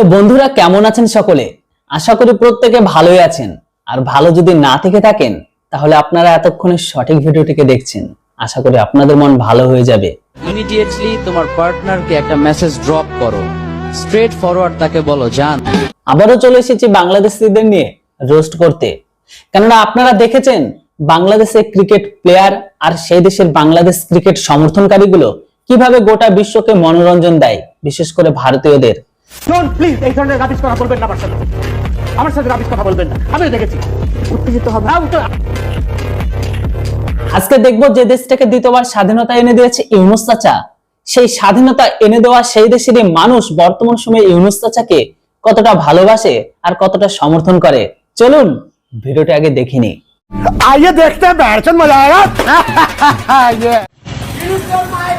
তো বন্ধুরা কেমন আছেন সকলে? আশা করি প্রত্যেকে ভালোই আছেন। আর ভালো যদি না থেকে থাকেন তাহলে আপনারা এতক্ষণে সঠিক ভিডিওটিকে দেখছেন। আশা করি আপনাদের মন ভালো হয়ে যাবে। ইমিডিয়েটলি তোমার পার্টনারকে একটা মেসেজ ড্রপ করো। স্ট্রেট ফরওয়ার্ড তাকে বলো জান। আবারও চলে এসেছি বাংলাদেশিদের নিয়ে রোস্ট করতে। কেননা আপনারা দেখেছেন বাংলাদেশের ক্রিকেট প্লেয়ার আর সেই দেশের বাংলাদেশ ক্রিকেট সমর্থনকারীগুলো কীভাবে গোটা বিশ্বকে মনোরঞ্জন দেয় বিশেষ করে ভারতীয়দের। ডোন্ট প্লিজ এই ধরনের রাবিশ কথা বলবেন না আমার সাথে আমার সাথে রাবিশ কথা বলবেন না। আমি দেখেছি। উত্তেজিত হবে। আজকে দেখব যে দেশটাকে দ্বিতীয়বার স্বাধীনতা এনে দিয়েছে ইউনুস্তাচা সেই স্বাধীনতা এনে দেওয়া সেই দেশের মানুষ বর্তমান সময়ে ইউনুস্তাচাকে কতটা ভালোবাসে আর কতটা সমর্থন করে। চলুন ভিডিওটা আগে দেখিনি আইয়ে দেখতে ব্যাটন মজা আয়েগা ইউনুস মায়ের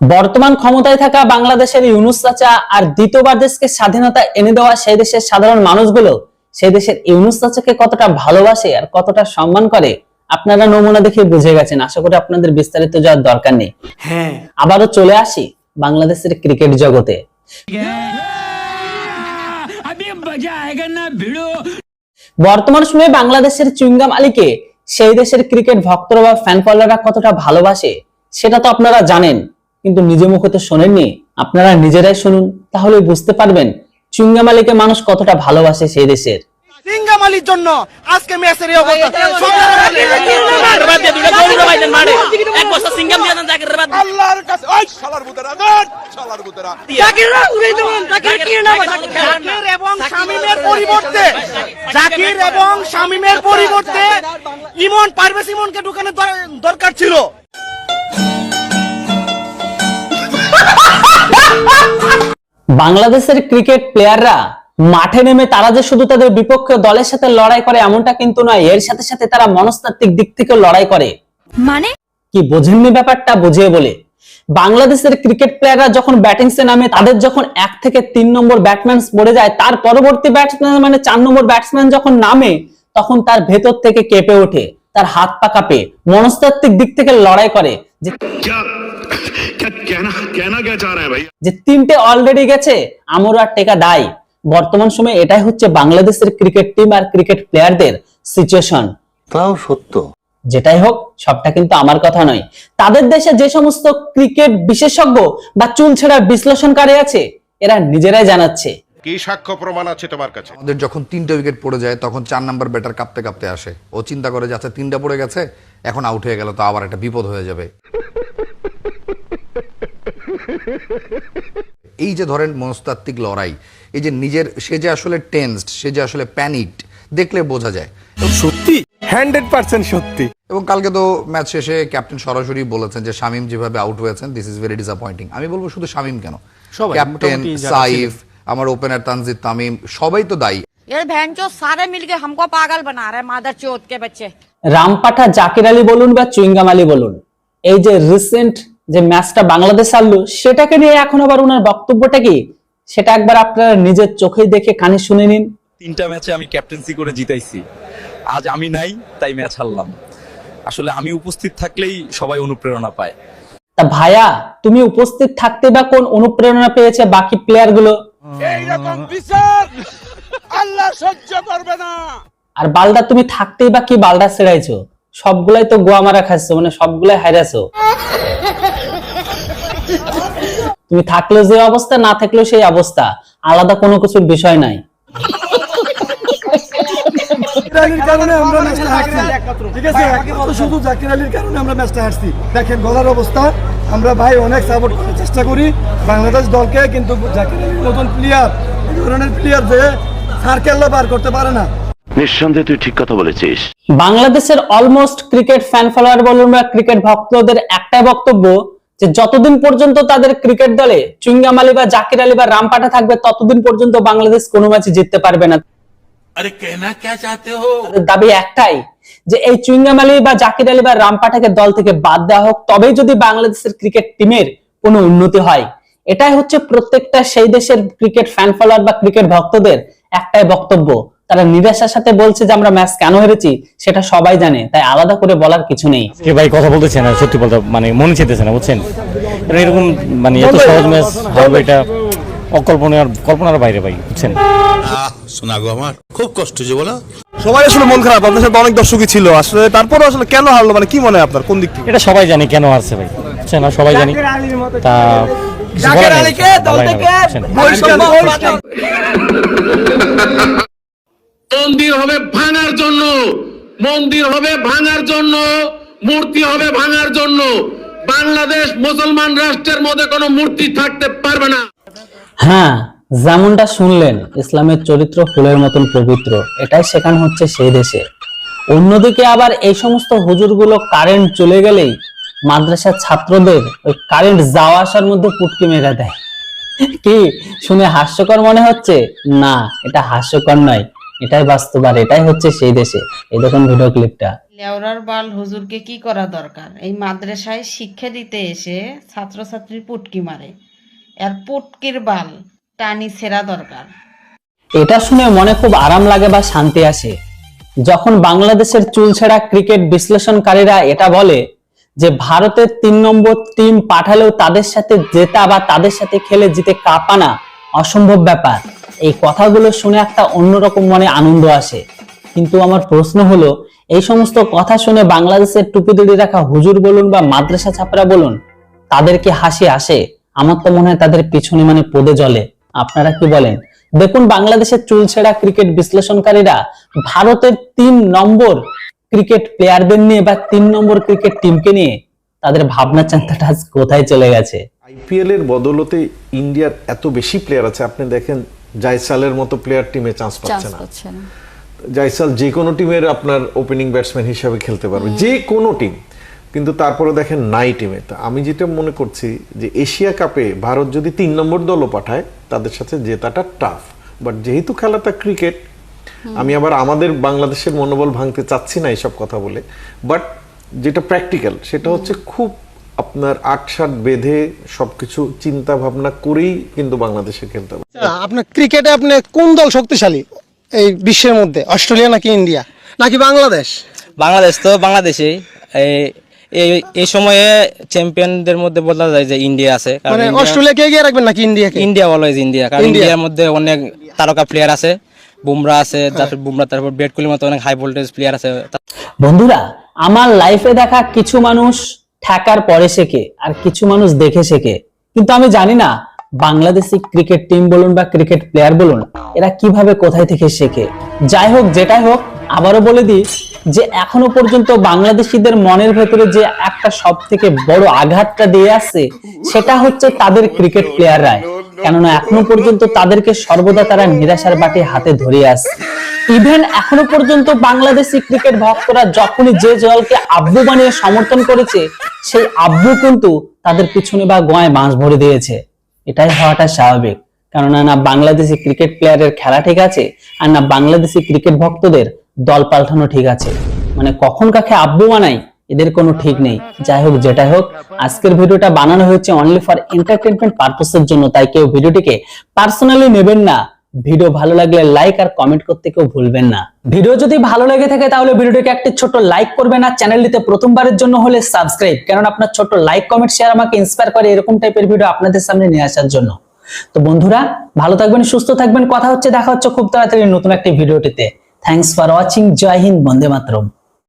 বর্তমান ক্ষমতায় থাকা বাংলাদেশের ইউনুস চাচা আর দ্বিতীয়বার দেশকে স্বাধীনতা এনে দেওয়া সেই দেশের সাধারণ মানুষগুলো সেই দেশের ইউনুস চাচাকে কতটা ভালোবাসে আর কতটা সম্মান করে আপনারা নমুনা দেখে বুঝে গেছেন। আশা করি আপনাদের বিস্তারিত যাওয়ার দরকার নেই। হ্যাঁ। আবারও চলে আসি বাংলাদেশের ক্রিকেট জগতে। বর্তমান সময়ে বাংলাদেশের চুইংগাম আলীকে সেই দেশের ক্রিকেট ভক্তরা বা ফ্যান ফলোয়াররা কতটা ভালোবাসে সেটা তো আপনারা জানেন। কিন্তু নিজে মুখে তো শোনেননি। আপনারা নিজেরাই শুনুন তাহলে বুঝতে পারবেন চুইংগাম আলীকে মানুষ কতটা ভালোবাসে সেই দেশের। সিঙ্গামালির জন্য আজকে ম্যাচের এই অবস্থা। আল্লাহর কাছে ওই শালার বুতেরা শালার বুতেরা জাকিররা উড়ে দেবেন জাকির কি না জাকির এবং শামিমের পরিবর্তে জাকির এবং শামিমের পরিবর্তে ইমন পারভেজ ইমনকে ঢুকানোর দরকার ছিল। বাংলাদেশের ক্রিকেট প্লেয়াররা মাঠে নেমে তারা যে শুধু তাদের বিপক্ষ দলের সাথে লড়াই করে এমনটা কিন্তু নয় এর সাথে সাথে তারা মনস্তাত্ত্বিক দিক থেকে লড়াই করে। মানে? কি বোঝেননি ব্যাপারটা? বুঝিয়ে বলে। বাংলাদেশের ক্রিকেট প্লেয়াররা যখন ব্যাটিংসে নামে তাদের যখন এক থেকে তিন নম্বর ব্যাটসম্যান পড়ে যায় তার পরবর্তী ব্যাটসম্যান মানে চার নম্বর ব্যাটসম্যান যখন নামে তখন তার ভেতর থেকে কেঁপে ওঠে তার হাত পা কাঁপে মনস্তাত্ত্বিক দিক থেকে লড়াই করে। যে এটা কেন কেন কে ভাই? যে তিনটে অলরেডি গেছে আমর আর টেকা বর্তমান সময়ে এটাই হচ্ছে বাংলাদেশের ক্রিকেট টিম আর ক্রিকেট প্লেয়ারদের সিচুয়েশন তাও সত্য। যেটাই হোক সবটা কিন্তু আমার কথা নয়। তাদের দেশে যে সমস্ত ক্রিকেট বিশেষজ্ঞ বা চুলছেড়া বিশ্লেষণকারী আছে এরা নিজেরাই জানাচ্ছে। কি সাক্ষ্য প্রমাণ আছে তোমার কাছে? আমাদের যখন তিনটে উইকেট পড়ে যায় তখন চার নাম্বার ব্যাটার কাঁপতে কাঁপতে আসে। ও চিন্তা করে যাচ্ছে তিনটা পড়ে গেছে এখন আউট হয়ে গেল তো আবার একটা বিপদ হয়ে যাবে। এই যে ধরেন মনস্তাত্ত্বিক লড়াই এই যে নিজের সে যে আসলে টেন্সড সে যে আসলে প্যানিকড দেখলে বোঝা যায় সত্যি হান্ড্রেড পার্সেন্ট সত্যি এবং কালকে তো ম্যাচ শেষে ক্যাপ্টেন সরাসরি বলেছেন যে শামিম যেভাবে আউট হয়েছেন দিস ইজ ভেরি ডিসঅ্যাপয়েন্টিং আমি বলবো শুধু শামিম কেন সবাই, ক্যাপ্টেন মোটামুটি যারা সাইফ আমার ওপেনার তানজিদ তামিম সবাই তো দায়ী ये बहन चो सारे मिलके हमको पागल बना रहे मादर चौथ के बच्चे রামপাঠা জাকির আলী বলুন বা চুইঙ্গাম আলী বলুন এই যে রিসেন্ট যে ম্যাচটা বাংলাদেশ আনলো সেটাকে নিয়ে এখন আবার ওনার বক্তব্যটা কি? সেটা একবার আপনারা নিজের চোখে দেখে কানে শুনে নিন। তিনটা ম্যাচে আমি ক্যাপ্টেন্সি করে জিতাইছি। আজ আমি নাই তাই ম্যাচ হারলাম। আসলে আমি উপস্থিত থাকলেই সবাই অনুপ্রেরণা পায়। তা ভাইয়া তুমি উপস্থিত থাকতে বা কোন অনুপ্রেরণা পেয়েছে বাকি প্লেয়ারগুলো? এইরকম বিচার আল্লাহ সহ্য করবে না। আর বালদা তুমি থাকতেই বা কি বালদা ছেড়াইছো? সবগুলাই তো গোয়া মারা খাচ্ছো মানে সবগুলাই হারাছো তুমি থাকলেও যে অবস্থা না থাকলেও সেই অবস্থা। আলাদা কোনো কিছুর বিষয় নাই। জাকির কারণে আমরা ম্যাচটা হারছি। ঠিক আছে? শুধু জাকির আলীর কারণে আমরা ম্যাচটা হারছি। দেখেন গলার অবস্থা। আমরা ভাই অনেক সাপোর্ট করার চেষ্টা করি। বাংলাদেশ দলকে কিন্তু জাকির আলীর মতন প্লেয়ার এই ধরনের প্লেয়ার যে সার্কেল্লা বার করতে পারে না। নিঃসন্দেহে তুই ঠিক কথা বলেছিস। বাংলাদেশের অলমোস্ট ক্রিকেট ফ্যান ফলোয়ার বলুন বা ক্রিকেট ভক্তদের একটাই বক্তব্য যে যতদিন পর্যন্ত তাদের ক্রিকেট দলে চুইঙ্গাম আলী বা জাকির আলী বা রামপাটা থাকবে ততদিন পর্যন্ত বাংলাদেশ কোনো ম্যাচে জিততে পারবে না। দাবি একটাই যে এই চুইংগাম আলী বা জাকির আলী বা রামপাঠাকে দল থেকে বাদ দেওয়া হোক তবেই যদি বাংলাদেশের ক্রিকেট টিমের কোনো উন্নতি হয়। এটাই হচ্ছে প্রত্যেকটা সেই দেশের ক্রিকেট ফ্যান ফলোয়ার বা ক্রিকেট ভক্তদের একটাই বক্তব্য। তারা নিরাশার সাথে বলছে যে আমরা ম্যাচ কেন হেরেছি সেটা সবাই জানে তাই আলাদা করে বলার কিছু নেই। কে ভাই কথা বলতেছে না সত্যি বলতে মানে মনে চেতেছে না বুঝছেন? কারণ এরকম মানে এত সহজ ম্যাচ হবে এটা অকল্পনার কল্পনার বাইরে ভাই বুঝছেন? শোনা গো আমার খুব কষ্ট যে বলো। সবাই আসলে মন খারাপ আপনার সাথে অনেক দর্শকই ছিল আসলে তারপরে আসলে কেন হারলো মানে কি মনে হয় আপনার কোন দিক থেকে? এটা সবাই জানে কেন হারছে ভাই বুঝছেন? না সবাই জানি তা নেই, ভালোই না ভাই, বুঝছেন? মন্দির হবে ভাঙার জন্য। মন্দির হবে ভাঙার জন্য। মূর্তি হবে ভাঙার জন্য। বাংলাদেশ মুসলমান রাষ্ট্রের মধ্যে কোনো মূর্তি থাকতে পারবে না। হ্যাঁ যেমনটা শুনলেন, ইসলামের চরিত্র ফুলের মতন পবিত্র। এটাই শেখানো হচ্ছে সেই দেশে। অন্যদিকে আবার এই সমস্ত হুজুরগুলো কারেন্ট চলে গেলেই মাদ্রাসার ছাত্রদের ওই কারেন্ট যাওয়া আসার মধ্যে পুটকি মেরে দেয়। কি? শুনে হাস্যকর মনে হচ্ছে? না, এটা হাস্যকর নয়। এটাই বাস্তব আর এটাই হচ্ছে সেই দেশে। এই দেখুন ভিডিও ক্লিপটা লেওরার বাল হুজুরকে কি করা দরকার? এই মাদ্রাসায় শিক্ষা দিতে এসে ছাত্রছাত্রীর পুটকি মারে। আর পুটকির বাল টানি ছেঁড়া দরকার। এটা শুনে মনে খুব আরাম লাগে বা শান্তি আসে। যখন বাংলাদেশের চুলছেড়া ক্রিকেট বিশ্লেষণকারীরা এটা বলে যে ভারতের তিন নম্বর টিম পাঠালেও তাদের সাথে জেতা বা তাদের সাথে খেলে জিতে কাপানা অসম্ভব ব্যাপার। এই কথাগুলো শুনে একটা অন্যরকম মনে আনন্দ আসে। কিন্তু আমার প্রশ্ন হলো, এই সমস্ত কথা শুনে বাংলাদেশের টুপি দড়ি রাখা হুজুর বলুন বা মাদ্রাসা ছাপরা বলুন, তাদের কি হাসি আসে? আমার তো মনে হয় তাদের পিছনে মানে পদে জলে। আপনারা কি বলেন? দেখুন, বাংলাদেশের চুলছেড়া ক্রিকেট বিশ্লেষণকারীরা ভারতের তিন নম্বর ক্রিকেট প্লেয়ারদের নিয়ে বা তিন নম্বর ক্রিকেট টিমকে নিয়ে তাদের ভাবনা চিন্তাটা কোথায় চলে গেছে? আইপিএল এর বদলতে ইন্ডিয়ার এত বেশি প্লেয়ার আছে। আপনি দেখেন জায়সালের মতো প্লেয়ার টিমে চান্স পাচ্ছে না। জায়সাল যে কোনো টিমের আপনার ওপেনিং ব্যাটসম্যান হিসাবে খেলতে পারবে। যে কোনো টিম কিন্তু তারপরে দেখেন নাই টিমে তো আমি যেটা মনে করছি যে এশিয়া কাপে ভারত যদি তিন নম্বর দলও পাঠায় তাদের সাথে জেতাটা টাফ বাট যেহেতু খেলাটা ক্রিকেট আমি আবার আমাদের বাংলাদেশের মনোবল ভাঙতে চাচ্ছি না এইসব কথা বলে। বাট যেটা প্র্যাকটিক্যাল সেটা হচ্ছে খুব আপনার আট সাত বেঁধে সবকিছু চিন্তা ভাবনা করেই কিন্তু বাংলাদেশে খেলতে হবে। আপনার ক্রিকেটে আপনি কোন দল শক্তিশালী এই বিশ্বের মধ্যে? অস্ট্রেলিয়া নাকি ইন্ডিয়া? নাকি বাংলাদেশ? বাংলাদেশ তো বাংলাদেশে। এই এই সময়ে চ্যাম্পিয়নদের মধ্যে বলা যায় যে ইন্ডিয়া আছে। মানে অস্ট্রেলিয়াকে এগিয়ে রাখবেন নাকি ইন্ডিয়াকে ইন্ডিয়া অলওয়েজ ইন্ডিয়া। কারণ ইন্ডিয়ার মধ্যে অনেক তারকা প্লেয়ার আছে বুমরা আছে তারপর বুমরা তারপর বিরাট কোহলির মতো অনেক হাই ভোল্টেজ প্লেয়ার আছে। বন্ধুরা আমার লাইফে দেখা কিছু মানুষ ঠেকার পরে শেখে আর কিছু মানুষ দেখে শেখে কিন্তু আমি জানি না, বাংলাদেশি ক্রিকেট টিম বলুন বা ক্রিকেট প্লেয়ার বলুন, এরা কীভাবে কোথায় থেকে শেখে যাই হোক, যেটাই হোক, আবারও বলে দিই যে এখনও পর্যন্ত বাংলাদেশিদের মনের ভেতরে যে একটা সব থেকে বড় আঘাতটা দিয়ে আসছে সেটা হচ্ছে তাদের ক্রিকেট প্লেয়াররাই কেননা এখনও পর্যন্ত তাদেরকে সর্বদা তারা নিরাশার বাটি হাতে ধরিয়ে আসছে। ইভেন এখনও পর্যন্ত বাংলাদেশি ক্রিকেট ভক্তরা যখনই যে দলকে আব্বু বানিয়ে সমর্থন করেছে, সেই আব্বু কিন্তু তাদের পিছনে বা গোয়ায় বাঁশ ভরে দিয়েছে। এটাই হওয়াটা স্বাভাবিক। কেননা না বাংলাদেশি ক্রিকেট প্লেয়ারের খেলা ঠিক আছে, আর না বাংলাদেশি ক্রিকেট ভক্তদের দল পাল্টানো ঠিক আছে। মানে কখন কাকে আব্বু বানাই এদের কোনো ঠিক নেই। যাই হোক, যেটাই হোক, আজকের ভিডিওটা বানানো হয়েছে অনলি ফর এন্টারটেনমেন্ট পারপাসের জন্য, তাই কেউ ভিডিওটিকে পার্সোনালি নেবেন না। ভিডিও ভালো লাগলে লাইক আর কমেন্ট করতে কেউ ভুলবেন না। ভিডিও যদি ভালো লেগে থাকে, তাহলে ভিডিওটিকে একটি ছোট লাইক করবেন আর চ্যানেলটিতে প্রথমবারের জন্য হলে সাবস্ক্রাইব কারণ আপনার ছোট লাইক কমেন্ট শেয়ার আমাকে ইন্সপায়ার করে এরকম টাইপের ভিডিও আপনাদের সামনে নিয়ে আসার জন্য। তো বন্ধুরা, ভালো থাকবেন, সুস্থ থাকবেন, কথা হচ্ছে, দেখা হচ্ছে খুব তাড়াতাড়ি নতুন একটি ভিডিওটিতে। Thanks for watching Jai Hind, Bande Mataram.